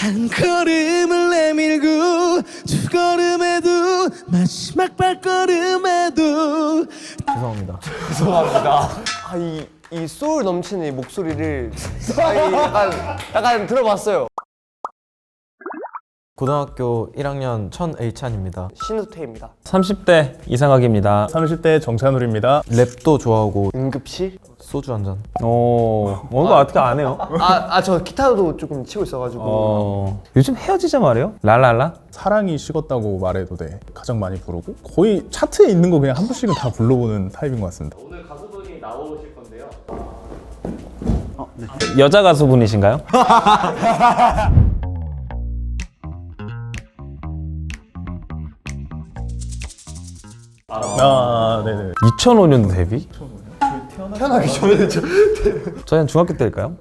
한 걸음을 내밀고 두 걸음에도 마지막 발걸음에도 죄송합니다. 죄송합니다. 아, 이, 이 소울 넘치는 이 목소리를 아, 이 약간, 약간 들어봤어요. 고등학교 1학년 천 H찬입니다. 신우태입니다. 30대 이상학입니다. 30대 정찬울입니다. 랩도 좋아하고 응급실? 소주 한 잔. 오, 뭔가 어떻게 안 해요? 아, 아, 저 기타도 조금 치고 있어가지고. 어, 요즘 헤어지자 말이에요? 랄랄라? 사랑이 식었다고 말해도 돼. 가장 많이 부르고 거의 차트에 있는 거 그냥 한 번씩은 다 불러보는 타입인 것 같습니다. 여자 가수분이신가요? 아, 네네. 2005년도 데뷔? 태어나기 전에 저... 저희 한 중학교 때일까요?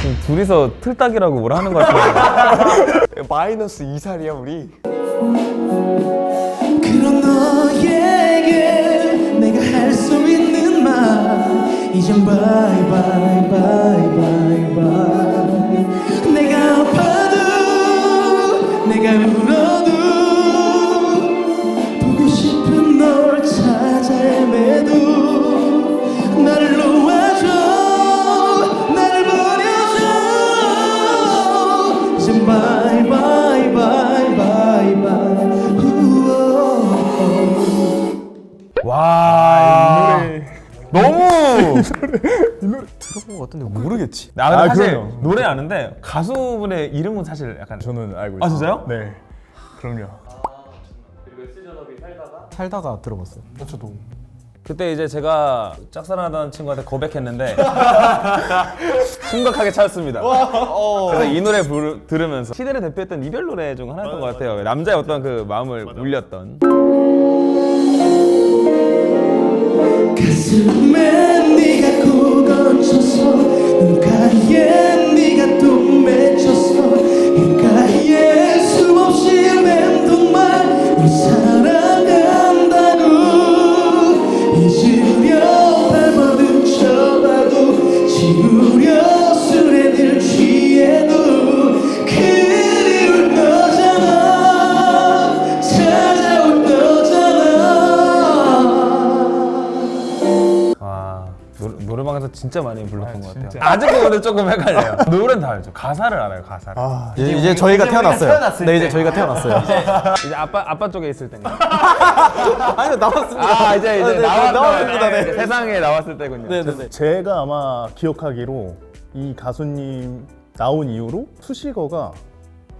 지금 둘이서 틀딱이라고 뭘 하는 것 같은데 마이너스 2살이야, 우리. 그런 너에게 내가 할 수 있는 말 이젠 바이 바이 바이 바이 바이 나 근데 아, 사실 그럼요. 노래 아는데 가수분의 이름은 사실 약간 저는 알고 있어요. 아, 진짜요? 네. 그럼요. 살다가 들어봤어요. 그때 이제 제가 짝사랑하던 친구한테 고백했는데 심각하게 차였습니다. 그래서 이 노래 부르, 들으면서 시대를 대표했던 이별 노래 중 하나였던 것 같아요. 남자의 어떤 그 마음을 울렸던. 가슴에 네가 꼭 얹혀서 눈가에 네가 또 맺혔어. 입가에 숨없이 맴동만 진짜 많이 불렀던 것 같아요. 아직도 오늘 조금 헷갈려요. 노래는 다 알죠. 가사를 알아요. 가사를. 이제, 이제 저희가 태어났어요. 네, 이제 저희가 태어났어요. 이제 아빠 아빠 쪽에 있을 때인가? 아니요, 나왔습니다. 아 이제 이제 네, 네, 나왔, 나왔습니다. 네. 이제 세상에 나왔을 때군요. 네 네 네. 제가 아마 기억하기로 이 가수님 나온 이후로 수식어가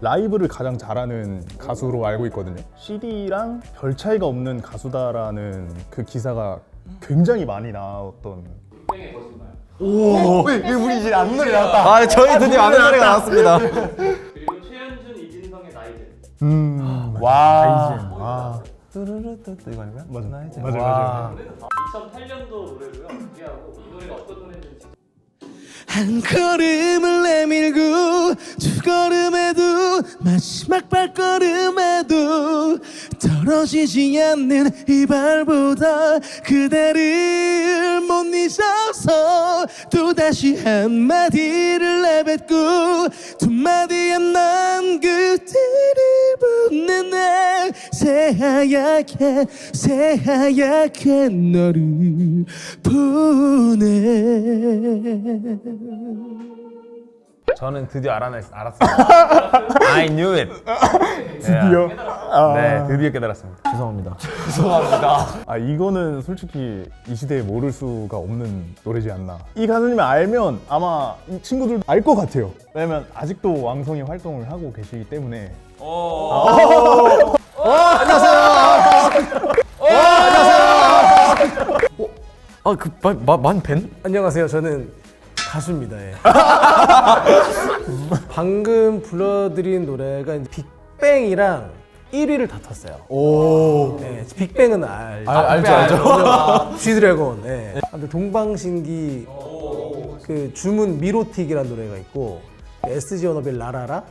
라이브를 가장 잘하는 가수로 알고 있거든요. CD랑 별 차이가 없는 가수다라는 그 기사가 굉장히 많이 나왔던. 오, 왜, 왜 우리 이제 안 노래 나왔다. 아, 저희 드디어 아는 노래가 나왔습니다. 음, 와. 이젠. 아, 뚜루루뚜 이거 아닌가요? 맞아. 나 이제. 맞아, 와. 한 걸음을 내밀고 두 걸음에도 마지막 발걸음에도 떨어지지 않는 이 발보다 그대를 못 잊어서 또다시 한마디를 내뱉고 두 마디에 난 그대를 보내 내 새하얗게 새하얗게 너를 보내 저는 드디어 알아냈, 알았습니다. I knew it. 드디어. 아, 네, 드디어 깨달았습니다. 죄송합니다. 아 이거는 솔직히 이 시대에 모를 수가 없는 노래지 않나. 이 가수님을 알면 아마 이 친구들 알것 같아요. 왜냐면 아직도 왕성히 활동을 하고 계시기 때문에. 아, 그, 마, 마, 만 벤? 안녕하세요. 저는 가수입니다. 예. 방금 불러드린 노래가 이제 빅뱅이랑 1위를 다퉜어요. 오. 네, 빅뱅은 알, 알- 알죠, 알죠. G드래곤. 네. 근데 동방신기 그 주문 미로틱이라는 노래가 있고 SG 워너빌 라라라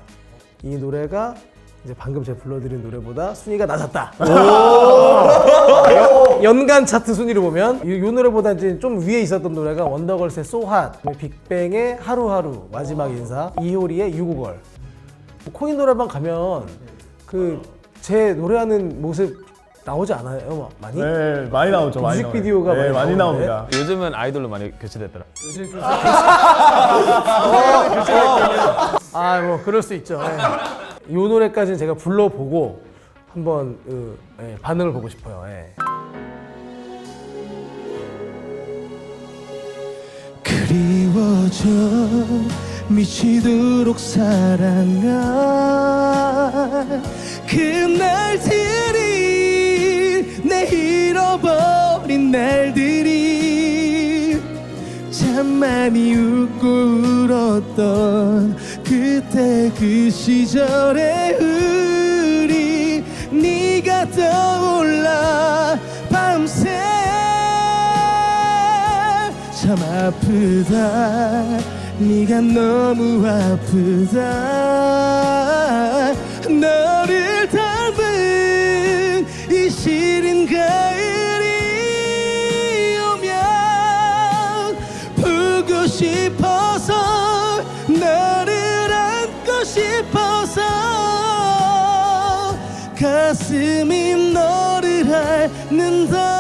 이 노래가 이제 방금 제가 불러드린 노래보다 순위가 낮았다. 연간 차트 순위를 보면 이, 이 노래보다 이제 좀 위에 있었던 노래가 원더걸스의 So Hot, 빅뱅의 하루하루, 마지막 인사, 이효리의 유고걸. 코인 노래방 가면 그 제 노래하는 모습 나오지 않아요? 뭐 많이? 네, 많이 나오죠. 많이 뮤직비디오가 나와요. 네, 많이 많이 나오는데? 나옵니다. 요즘은 아이돌로 많이 교체됐더라. 아, 뭐 그럴 수 있죠. 예. 이 노래까지는 제가 불러보고 한번 그, 예, 반응을 보고 싶어요. 예. 그리워져 미치도록 사랑한 그날들이 내 잃어버린 날들이 참 많이 웃고 울었던 그때 그 시절의 우리 네가 떠올라 밤새. 참 아프다. 네가 너무 아프다. 너를 가슴이 너를 앓는다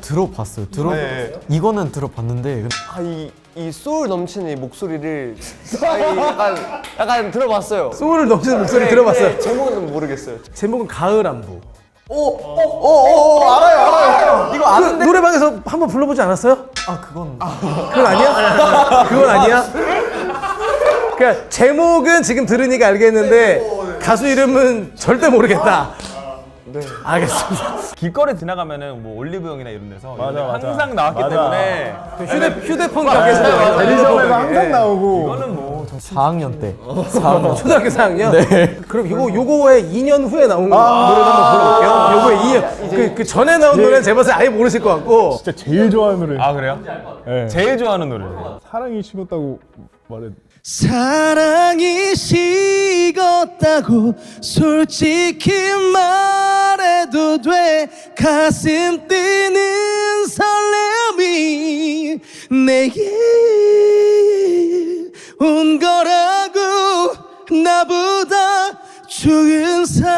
들어봤어요. 들어 이거는 들어봤는데 아, 이, 이 소울 넘치는 이 목소리를 아, 이 약간, 약간 들어봤어요. 소울을 넘치는 목소리 네, 들어봤어요. 근데 제목은 모르겠어요. 제목은 가을 안부. 오오오 알아요 알아요. 이거 그 노래방에서 한번 불러보지 않았어요? 아 그건 그건 아니야? 그건 아니야? 그러니까 제목은 지금 들으니까 알겠는데 가수 이름은 절대 모르겠다. 네. 알겠습니다. 길거리 지나가면은 뭐 올리브영이나 이런 데서 맞아, 이거는 맞아. 항상 나왔기 맞아. 때문에 휴대, 휴대폰 가게에서 대리점에서 항상 나오고 이거는 뭐 4학년 때 4학년 초등학교 4학년? 네. 그럼 이거 요거의 2년 후에 나온 노래 한번 불러볼게요. 요거의 2년 그, 그 전에 나온 노래는 제가 봤을 때 아예 모르실 것 같고 진짜 제일 좋아하는 노래. 아 그래요? 네. 제일 좋아하는 노래. 사랑이 식었다고 말해. 사랑이 식었다고 솔직히 말해도 돼 가슴 뛰는 설렘이 내게 온 거라고 나보다 좋은 사람이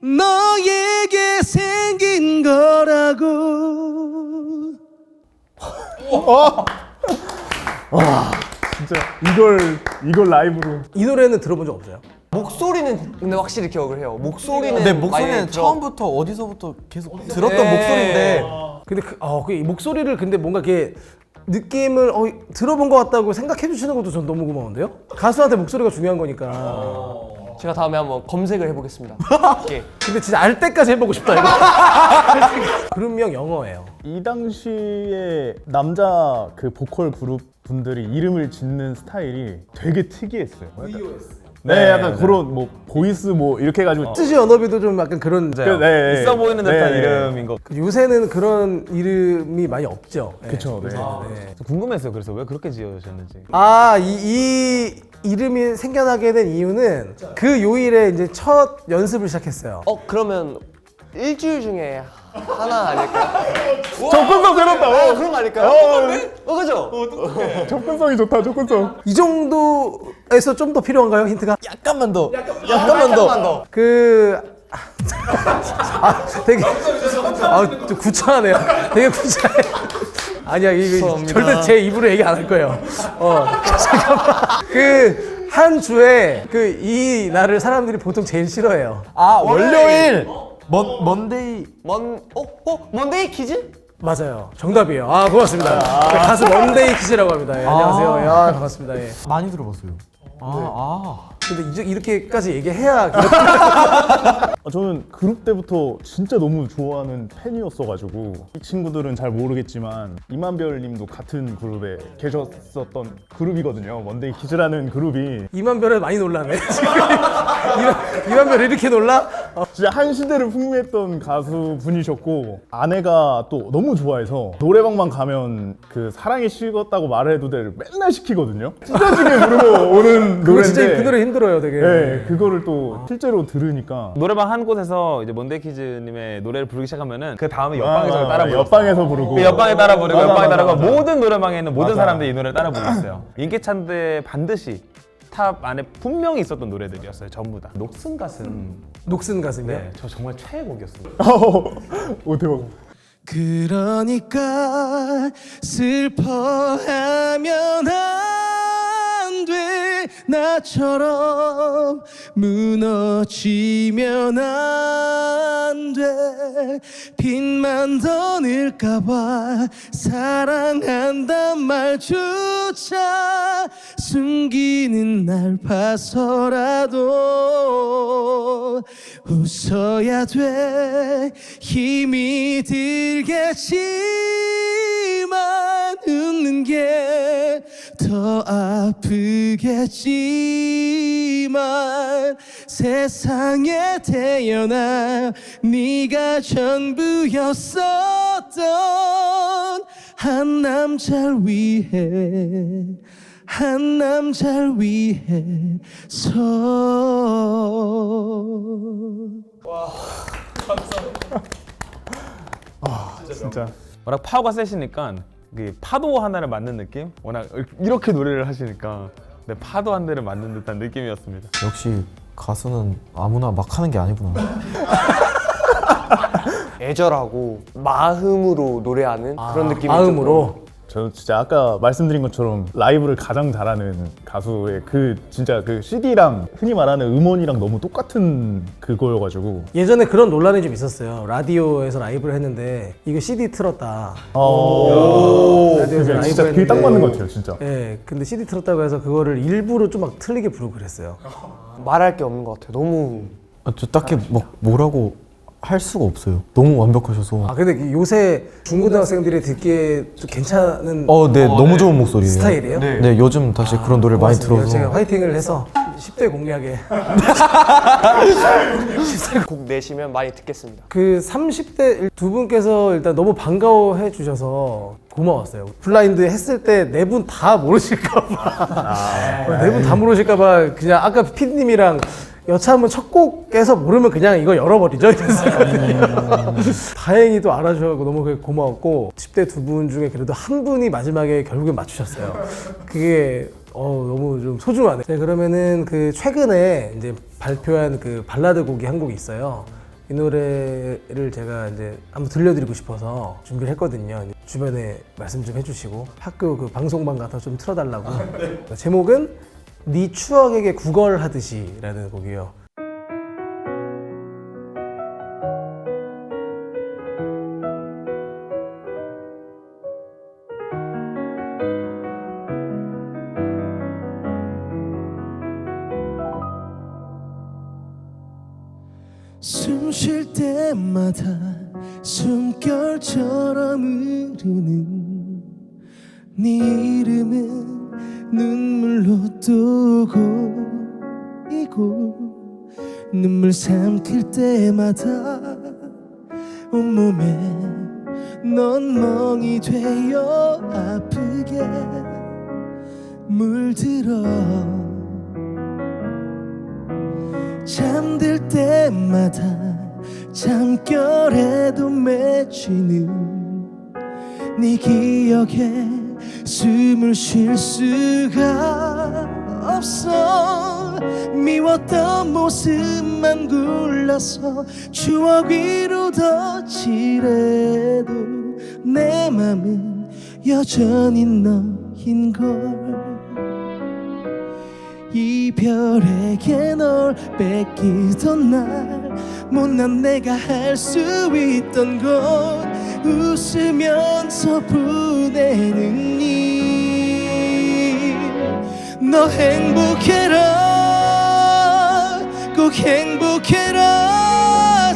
너에게 생긴 거라고 진짜 이걸 이걸 라이브로. 이 노래는 들어본 적 없어요? 목소리는 근데 확실히 기억을 해요. 목소리는 네 많이 목소리는 들어- 처음부터 어디서부터 계속 들었던 네. 목소리인데 근데 그, 어, 그 목소리를 근데 뭔가 이렇게 느낌을 어, 들어본 것 같다고 생각해 주시는 것도 전 너무 고마운데요? 가수한테 목소리가 중요한 거니까. 제가 다음에 한번 검색을 해보겠습니다. 예. 근데 진짜 알 때까지 해보고 싶다 이거. 그룹명 영어예요. 이 당시에 남자 그 보컬 그룹 분들이 이름을 짓는 스타일이 되게 특이했어요. 네, 네, 약간 네. 그런 뭐 보이스 뭐 이렇게 해가지고 뜻이 언어비도 좀 약간 그런. 그, 네, 네. 있어 보이는 듯한 네. 이름인 거. 그 요새는 그런 이름이 많이 없죠. 네. 그쵸, 네. 네. 궁금했어요. 그래서 왜 그렇게 지어졌는지. 아, 이, 이 이름이 생겨나게 된 이유는 그 요일에 이제 첫 연습을 시작했어요. 어 그러면 일주일 중에 하나 아닐까요? 접근성 새롭다. 아 어, 그런 거 아닐까요? 어 그죠? 접근성이 좋다. 접근성. 이 정도에서 좀 더 필요한가요? 힌트가? 약간만 더 약간만 더그 아, 되게 아, 좀 구차하네요. 되게 구차해. 아니야, 이거 절대 제 입으로 얘기 안 할 거예요. 어, 잠깐만. 그 한 주에 그 이 날을 사람들이 보통 제일 싫어해요. 아 월요일 먼 먼데이 먼 어? 어? 먼데이 키즈? 맞아요. 정답이에요. 아, 고맙습니다. 네, 가수 먼데이 키즈라고 합니다. 예, 안녕하세요. 야, 반갑습니다. 예. 많이 들어봤어요. 아, 근데 이제 이렇게까지 얘기해야 아, 저는 그룹 때부터 진짜 너무 좋아하는 팬이었어가지고 이 친구들은 잘 모르겠지만 이만별님도 같은 그룹에 계셨었던 그룹이거든요. 원데이 키즈라는 그룹이 이만별에 많이 놀라네. 지금 이만, 이만별 이렇게 놀라? 진짜 한 시대를 풍미했던 가수 분이셨고 아내가 또 너무 좋아해서 노래방만 가면 그 사랑이 식었다고 말해도 될 맨날 시키거든요. 찢어지게 부르고 오는 그거 노래인데 진짜 그 노래 힘들어 요, 되게. 네, 그거를 또 실제로 들으니까 노래방 한 곳에서 이제 몬데이키즈님의 노래를 부르기 시작하면은 그 다음에 옆방에서 아, 따라 불렀어요. 옆방에서 부르고 그 옆방에 따라 부르고 맞아, 옆방에 맞아, 따라 부르고 맞아. 모든 노래방에 있는 모든 맞아. 사람들이 이 노래를 따라 불렀어요. 인기 차트에 반드시 탑 안에 분명히 있었던 노래들이었어요. 전부 다. 녹슨 가슴. 녹슨 가슴이요? 네, 저 정말 최애곡이었어요. 오 대박. 그러니까 슬퍼하면 안돼 나처럼 무너지면 안돼. 빚만 더 늘까봐 사랑한단 말조차 숨기는 날 봐서라도 웃어야 돼. 힘이 들겠지만 웃는 게 더 아프겠지 만 세상에 태어나 네가 전부였었던 한 남자를 위해 한 남자를 위해서 진짜. 워낙 파워가 세시니까 그 파도 하나를 맞는 느낌? 워낙 이렇게 노래를 하시니까 네, 파도 한 대를 맞는 듯한 느낌이었습니다. 역시 가수는 아무나 막 하는 게 아니구나. 애절하고 마음으로 노래하는 그런 느낌이 마음으로. 저 진짜 아까 말씀드린 것처럼 라이브를 가장 잘하는 가수의 그 진짜 그 CD랑 흔히 말하는 음원이랑 너무 똑같은 그거여가지고 예전에 그런 논란이 좀 있었어요. 라디오에서 라이브를 했는데 이거 CD 틀었다. 어, 라디오에서 라이브 진짜 그게 딱. 맞는 것 같아요 진짜 예, 근데 CD 틀었다고 해서 그거를 일부러 좀 막 틀리게 부르고 그랬어요. 좀 말할 게 없는 것 같아요. 너무 아, 저 딱히 막 뭐라고 할 수가 없어요. 너무 완벽하셔서. 아 근데 요새 중고등학생들이 듣기에 좀 괜찮은 어, 네, 너무 좋은 목소리예요. 스타일이에요? 네, 요즘 다시 그런 노래를 많이. 들어서. 제가 화이팅을 해서 10대 공략에 곡 내시면 많이 듣겠습니다. 그 30대 두 분께서 일단 너무 반가워해 주셔서 고마웠어요. 블라인드 했을 때 네 분 다 모르실까봐 네 분 다 모르실까봐 그냥 아까 피디님이랑 여차하면 첫 곡에서 모르면 그냥 이거 열어버리죠 이랬었거든요. 다행히 또 알아주셔서 너무 고마웠고 10대 두 분 중에 그래도 한 분이 마지막에 결국엔 맞추셨어요. 그게 어, 너무 좀 소중하네. 네, 그러면은 그 최근에 이제 발표한 그 발라드 곡이 한 곡이 있어요. 이 노래를 제가 이제 한번 들려드리고 싶어서 준비를 했거든요. 주변에 말씀 좀 해주시고 학교 그 방송반 가서 좀 틀어달라고. 제목은 네 추억에게 구걸하듯이라는 곡이에요. 눈물 삼킬 때마다 온몸에 넌 멍이 되어 아프게 물들어. 잠들 때마다 잠결에도 맺히는 네 기억에 숨을 쉴 수가 없어 미웠던 모습만 굴러서 추억 위로 덧칠해도 내 맘은 여전히 너인 걸. 이별에게 널 뺏기던 날 못난 내가 할 수 있던 건 웃으면서 보내는 일 너 행복해라 꼭 행복해라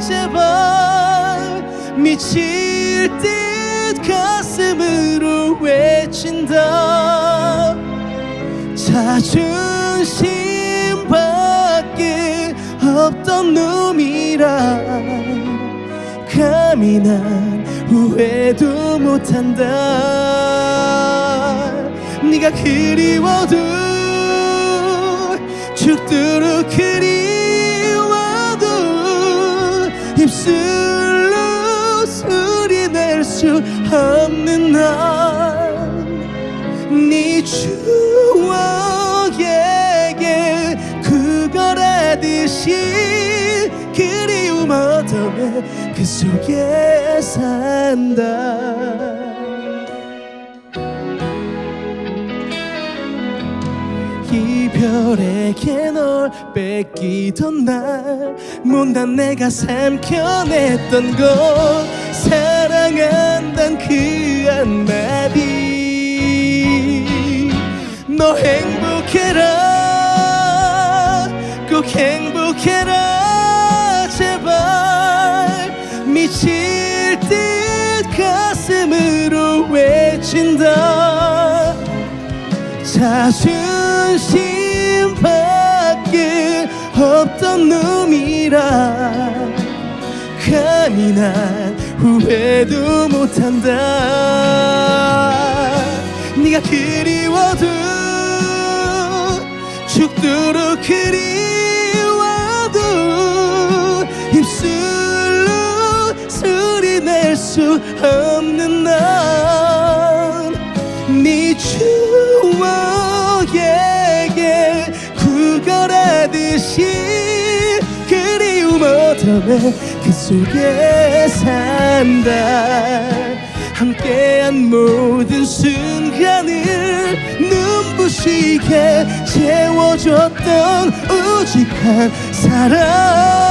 제발. 미칠 듯 가슴으로 외친다. 자존심 밖에 없던 놈이라. 감히 난 후회도 못한다. 네가 그리워도 죽도록 그리 입술로 소리 낼 수 없는 넌네 추억에게 그거라듯이 그리움 어둠에 그 속에 산다 이별에게 널 뺏기던 날 못난 내가 삼켜냈던 것 사랑한단 그 한마디. 너 행복해라 꼭 행복해라 제발. 미칠 듯 가슴으로 외친다. 자존심 밖에 없던 놈이라 감히 난 후회도 못한다. 네가 그리워도 죽도록 그리워도 입술로 소리 낼 수 없는 넌네 추 구걸하듯이 그리움 어둠에 그 속에 산다. 함께한 모든 순간을 눈부시게 채워줬던 우직한 사랑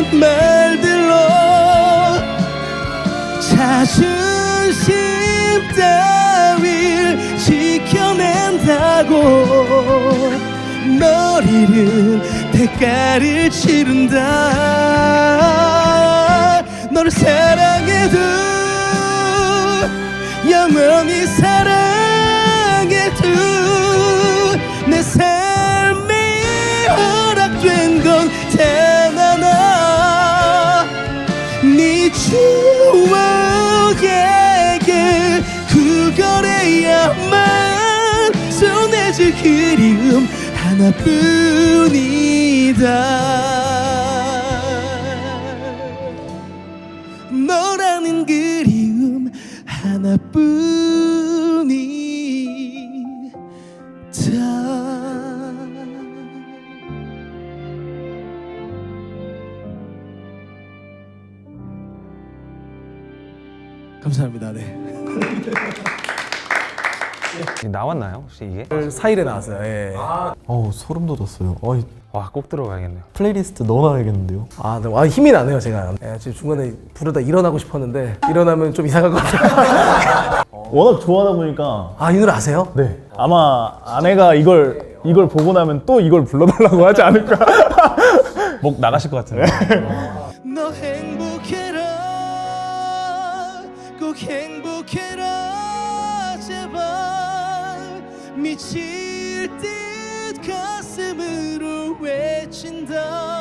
않는 말들로 자존심 따윈 지켜낸다고 널 잃은 대가를 치른다. 너를 사랑해도 영원히 사랑해도 내 삶이 허락된 건 네 추억에게 구걸해야만 손해질 그리움 하나뿐이다. 너라는 그리움 하나뿐 나왔나요 혹시 이게? 4일에 나왔어요. 예. 어우 소름 돋았어요. 어이 와 꼭 들어가야겠네요. 플레이리스트 넣어놔야겠는데요. 아, 네. 와, 힘이 나네요, 제가. 예, 지금 중간에 부르다 일어나고 싶었는데 일어나면 좀 이상할 것 같아요. 워낙 좋아하다 보니까 아, 이 노래 아세요? 네 아마 아내가 이걸 이걸 보고 나면 또 이걸 불러달라고 하지 않을까 목 나가실 것 같은데. 미칠 듯 가슴으로 외친다